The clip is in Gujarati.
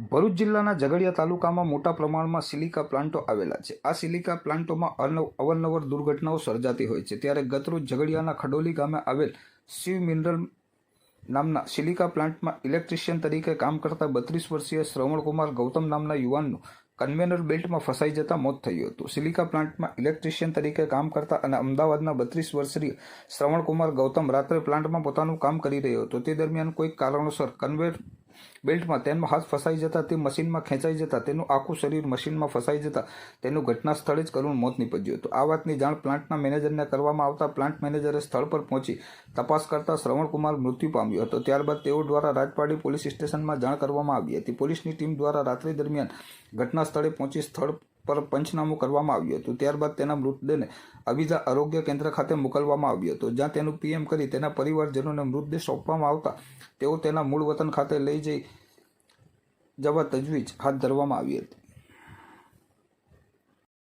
ભરૂચ જિલ્લાના ઝઘડિયા તાલુકામાં મોટા પ્રમાણમાં સિલિકા પ્લાન્ટો આવેલા છે. આ સિલિકા પ્લાન્ટોમાં અવારનવાર દુર્ઘટનાઓ સર્જાતી હોય છે. ત્યારે ગતરોજ ઝઘડિયાના ખડોલી ગામે આવેલ શિવ મિનરલ નામના સિલિકા પ્લાન્ટમાં ઇલેક્ટ્રિશિયન તરીકે કામ કરતા બત્રીસ વર્ષીય શ્રવણકુમાર ગૌતમ નામના યુવાનનું કન્વેનર બેલ્ટમાં ફસાઈ જતા મોત થયું હતું. સિલિકા પ્લાન્ટમાં ઇલેક્ટ્રિશિયન તરીકે કામ કરતા અને અમદાવાદના બત્રીસ વર્ષીય શ્રવણકુમાર ગૌતમ રાત્રે પ્લાન્ટમાં પોતાનું કામ કરી રહ્યો હતો. તે દરમિયાન કોઈક કારણોસર કન્વેર બેલ્ટમાં તેમાં હાથ ફસાઈ જતા, તે મશીનમાં ખેંચાઈ જતા, તેનું આખું શરીર મશીનમાં ફસાઈ જતા, તેનું ઘટના સ્થળે જ કરુણ મોત નીપજ્યું હતું. આ વાતની જાણ પ્લાન્ટના મેનેજરને કરવામાં આવતા પ્લાન્ટ મેનેજરે સ્થળ પર પહોંચી તપાસ કરતા શ્રવણકુમાર મૃત્યુ પામ્યો હતો. ત્યારબાદ તેઓ દ્વારા રાજપાડી પોલીસ સ્ટેશનમાં જાણ કરવામાં આવી હતી. પોલીસની ટીમ દ્વારા રાત્રિ દરમિયાન ઘટના સ્થળે પહોંચી સ્થળ પર પંચનામું કરવામાં આવ્યું હતું. ત્યારબાદ તેના મૃતદેહને અવિધા આરોગ્ય કેન્દ્ર ખાતે મોકલવામાં આવ્યો હતો, જ્યાં તેનું પીએમ કરી તેના પરિવારજનોને મૃતદેહ સોંપવામાં આવતા તેઓ તેના મૂળ વતન ખાતે લઈ જઈ જવા તજવીજ હાથ ધરવામાં આવી હતી.